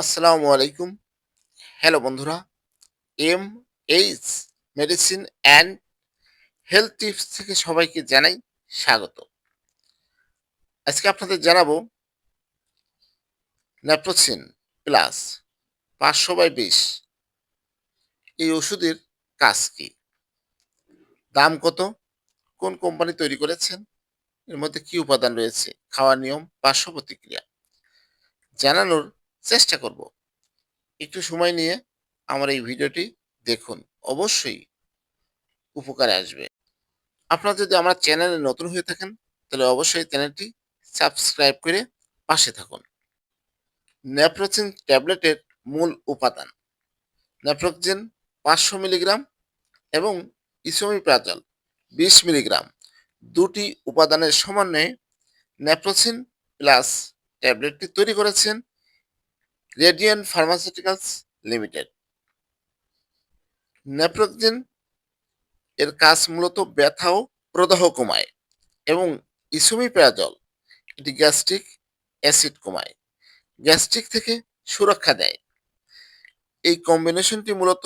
আসসালামু আলাইকুম। হ্যালো বন্ধুরা M H medicine and health tips থেকে সবাইকে জানাই স্বাগত। আজকে আপনাদের জানাব ন্যাপ্রোসিন প্লাস পাঁচশো বাই বিশ। এই ওষুধের কাজ কি? দাম কত? কোন কোম্পানি তৈরি করেছেন? এর মধ্যে কি উপাদান রয়েছে? খাওয়ার নিয়ম, পার্শ্ব প্রতিক্রিয়া। জানানোর চেষ্টা করব। একটু সময় নিয়ে আমার এই ভিডিওটি দেখুন। অবশ্যই উপকারে আসবে। আপনারা যদি আমার চ্যানেলে নতুন হয়ে থাকেন, তাহলে অবশ্যই চ্যানেলটি সাবস্ক্রাইব করে পাশে থাকুন। ন্যাপ্রোজিন ট্যাবলেটের মূল উপাদান। ন্যাপ্রোক্সিন পাঁচশো মিলিগ্রাম এবং ইসোমিপ্রাজল বিশ মিলিগ্রাম দুটি উপাদানের সমন্বয়ে ন্যাপ্রোসিন প্লাস ট্যাবলেটটি তৈরি করেছেন রেডিয়ান ফার্মাসিউটিক্যালস লিমিটেড নেপ্রোক্সিন এর কাজ মূলত ব্যথা ও প্রদাহ কমায় এবং ইসোমিপ্রাজল, এটি গ্যাস্ট্রিক অ্যাসিড কমায়, গ্যাস্ট্রিক থেকে সুরক্ষা দেয়। এই কম্বিনেশনটি মূলত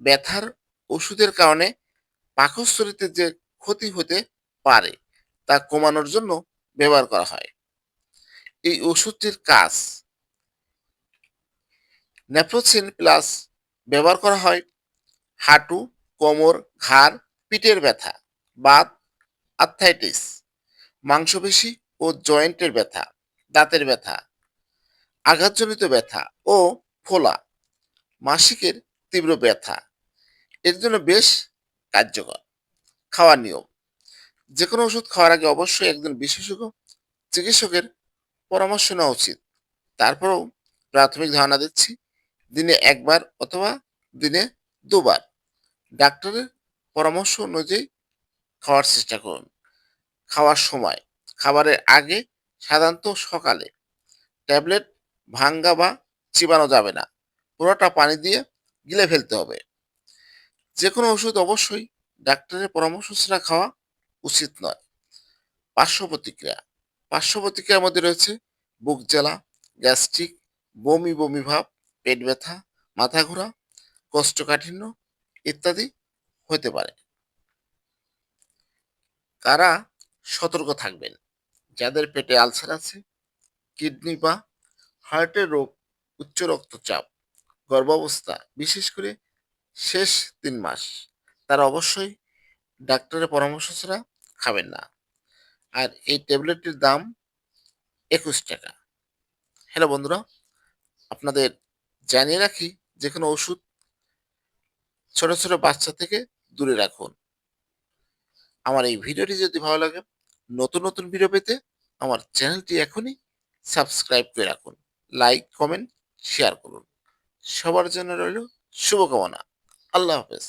ব্যথার ওষুধের কারণে পাকস্থলিতে যে ক্ষতি হতে পারে তা কমানোর জন্য ব্যবহার করা হয়। এই ওষুধটির কাজ নেপ্রোসিন প্লাস ব্যবহার করা হয় হাঁটু, কোমর, ঘাড়, পিঠের ব্যথা, বাত আর্থাইটিস মাংসপেশি ও জয়েন্টের ব্যথা, দাঁতের ব্যথা, আঘাতজনিত ব্যথা ও ফোলা, মাসিকের তীব্র ব্যথা। এর জন্য বেশ কার্যকর খাওয়ার নিয়ম। যে কোনো ওষুধ খাওয়ার আগে অবশ্যই একজন বিশেষজ্ঞ চিকিৎসকের পরামর্শ নেওয়া উচিত। তারপরেও প্রাথমিক ধারণা দিচ্ছি দিনে একবার অথবা দিনে দুবার। ডাক্তারের পরামর্শ অনুযায়ী খাওয়ার চেষ্টা করুন। খাওয়ার সময়। খাবারের আগে সাধারণত সকালে ট্যাবলেট, ভাঙ্গা বা চিবানো যাবে না। পুরোটা পানি দিয়ে গিলে ফেলতে হবে। যে কোনো ওষুধ অবশ্যই ডাক্তারের পরামর্শ ছাড়া খাওয়া উচিত নয়। পার্শ্ব প্রতিক্রিয়া। পার্শ্ব প্রতিক্রিয়ার মধ্যে রয়েছে বুক জ্বালা, গ্যাস্ট্রিক, বমি বমি ভাব পেট ব্যথা, মাথা ঘোরা কোষ্ঠকাঠিন্য ইত্যাদি হতে পারে। তারা সতর্ক থাকবেন? যাদের পেটে আলসার আছে, কিডনি বা হার্টের রোগ, উচ্চ রক্তচাপ, গর্ভাবস্থা, বিশেষ করে শেষ তিন মাস, তারা অবশ্যই ডাক্তারের পরামর্শ ছাড়া খাবেন না। আর এই ট্যাবলেটটির দাম একুশ টাকা। হ্যালো বন্ধুরা, আপনাদের জানিয়ে রাখি যে কোনো ওষুধ ছোট ছোট বাচ্চা থেকে দূরে রাখুন। আমার এই ভিডিওটি যদি ভালো লাগে, নতুন নতুন ভিডিও পেতে আমার চ্যানেলটি এখনই সাবস্ক্রাইব করে রাখুন। লাইক, কমেন্ট, শেয়ার করুন। সবার জন্য রইল শুভকামনা। আল্লাহ হাফেজ।